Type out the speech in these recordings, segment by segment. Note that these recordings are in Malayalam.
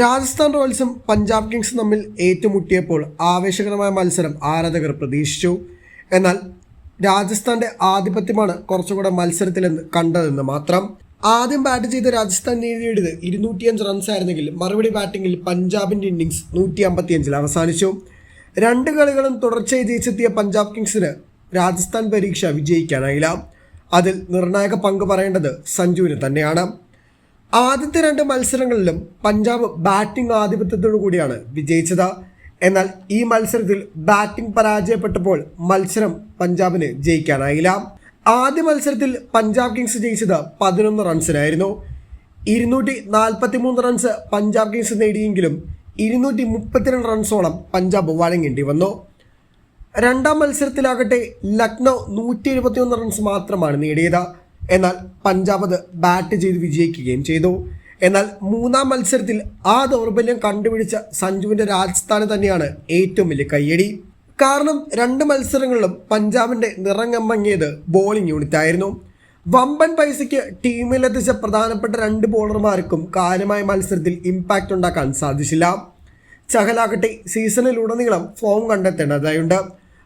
രാജസ്ഥാൻ റോയൽസും പഞ്ചാബ് കിങ്സും തമ്മിൽ ഏറ്റുമുട്ടിയപ്പോൾ ആവേശകരമായ മത്സരം ആരാധകർ പ്രതീക്ഷിച്ചു. എന്നാൽ രാജസ്ഥാന്റെ ആധിപത്യമാണ് കുറച്ചുകൂടെ മത്സരത്തിലെന്ന് കണ്ടതെന്ന് മാത്രം. ആദ്യം ബാറ്റ് ചെയ്ത രാജസ്ഥാൻ നേടിയത് ഇരുന്നൂറ്റിയഞ്ച് റൺസ് ആയിരുന്നെങ്കിൽ മറുപടി ബാറ്റിംഗിൽ പഞ്ചാബിന്റെ ഇന്നിംഗ്സ് നൂറ്റി അമ്പത്തിയഞ്ചിൽ അവസാനിച്ചു. രണ്ട് കളികളും തുടർച്ചയായി ജയിച്ചെത്തിയ പഞ്ചാബ് കിങ്സിന് രാജസ്ഥാൻ പരീക്ഷ വിജയിക്കാനായില്ല. അതിൽ നിർണായക പങ്ക് പറയേണ്ടത് സഞ്ജുവിന് തന്നെയാണ്. ആദ്യത്തെ രണ്ട് മത്സരങ്ങളിലും പഞ്ചാബ് ബാറ്റിംഗ് ആധിപത്യത്തോടു കൂടിയാണ് വിജയിച്ചത്. എന്നാൽ ഈ മത്സരത്തിൽ ബാറ്റിംഗ് പരാജയപ്പെട്ടപ്പോൾ മത്സരം പഞ്ചാബിന് ജയിക്കാനായില്ല. ആദ്യ മത്സരത്തിൽ പഞ്ചാബ് കിങ്സ് ജയിച്ചത് പതിനൊന്ന് റൺസിനായിരുന്നു. ഇരുന്നൂറ്റി നാൽപ്പത്തി മൂന്ന് റൺസ് പഞ്ചാബ് കിങ്സ് നേടിയെങ്കിലും ഇരുന്നൂറ്റി മുപ്പത്തിരണ്ട് റൺസോളം പഞ്ചാബ് വഴങ്ങേണ്ടി വന്നു. രണ്ടാം മത്സരത്തിലാകട്ടെ ലക്നൗ നൂറ്റി എഴുപത്തിയൊന്ന് റൺസ് മാത്രമാണ് നേടിയത്. എന്നാൽ പഞ്ചാബ് അത് ബാറ്റ് ചെയ്ത് വിജയിക്കുകയും ചെയ്തു. എന്നാൽ മൂന്നാം മത്സരത്തിൽ ആ ദൗർബല്യം കണ്ടുപിടിച്ച സഞ്ജുവിന്റെ രാജസ്ഥാന് തന്നെയാണ് ഏറ്റവും വലിയ കയ്യടി. കാരണം രണ്ട് മത്സരങ്ങളിലും പഞ്ചാബിന്റെ നിറങ്ങമ്മങ്ങിയത് ബോളിംഗ് യൂണിറ്റ് ആയിരുന്നു. വമ്പൻ പൈസയ്ക്ക് ടീമിലെത്തിച്ച പ്രധാനപ്പെട്ട രണ്ട് ബോളർമാർക്കും കാര്യമായ മത്സരത്തിൽ ഇമ്പാക്റ്റ് ഉണ്ടാക്കാൻ സാധിച്ചില്ല. ചഹലാകട്ടെ സീസണിലുടനീളം ഫോം കണ്ടെത്തേണ്ടതായുണ്ട്.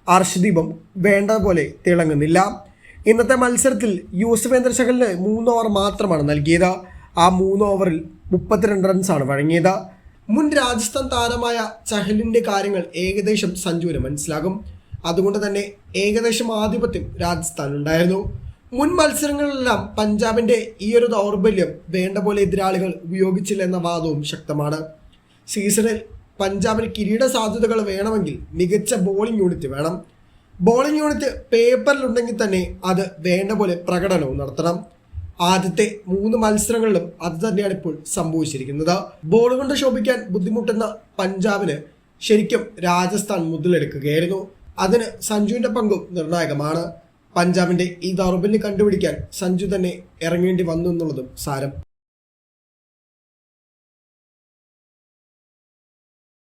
അർഷദീപം വേണ്ട പോലെ തിളങ്ങുന്നില്ല. ഇന്നത്തെ മത്സരത്തിൽ യൂസഫേന്ദ്ര ശകലിന് മൂന്ന് ഓവർ മാത്രമാണ് നൽകിയത്. ആ മൂന്ന് ഓവറിൽ മുപ്പത്തിരണ്ട് റൺസാണ് വഴങ്ങിയത്. മുൻ രാജസ്ഥാൻ താരമായ ചഹലിന്റെ കാര്യങ്ങൾ ഏകദേശം സഞ്ജുവിന് മനസ്സിലാകും. അതുകൊണ്ട് തന്നെ ഏകദേശം ആധിപത്യം രാജസ്ഥാനുണ്ടായിരുന്നു മുൻ മത്സരങ്ങളിലെല്ലാം പഞ്ചാബിന്റെ ഈ ഒരു ദൗർബല്യം വേണ്ട പോലെ എതിരാളികൾ ഉപയോഗിച്ചില്ല എന്ന വാദവും ശക്തമാണ്. സീസണിൽ പഞ്ചാബിന് കിരീട സാധ്യതകൾ വേണമെങ്കിൽ മികച്ച ബോളിംഗ് യൂണിറ്റ് വേണം. ബോളിംഗ് യൂണിറ്റ് പേപ്പറിലുണ്ടെങ്കിൽ തന്നെ അത് വേണ്ട പോലെ പ്രകടനവും നടത്തണം. ആദ്യത്തെ മൂന്ന് മത്സരങ്ങളിലും അത് തന്നെയാണ് ഇപ്പോൾ സംഭവിച്ചിരിക്കുന്നത്. ബോൾ കൊണ്ട് ശോഭിക്കാൻ ബുദ്ധിമുട്ടുന്ന പഞ്ചാബിന് ശരിക്കും രാജസ്ഥാൻ മുതലെടുക്കുകയായിരുന്നു. അതിന് സഞ്ജുവിന്റെ പങ്കും നിർണായകമാണ്. പഞ്ചാബിന്റെ ഈ ദൗർബല്യം കണ്ടുപിടിക്കാൻ സഞ്ജു തന്നെ ഇറങ്ങേണ്ടി വന്നു എന്നുള്ളതും സാരം.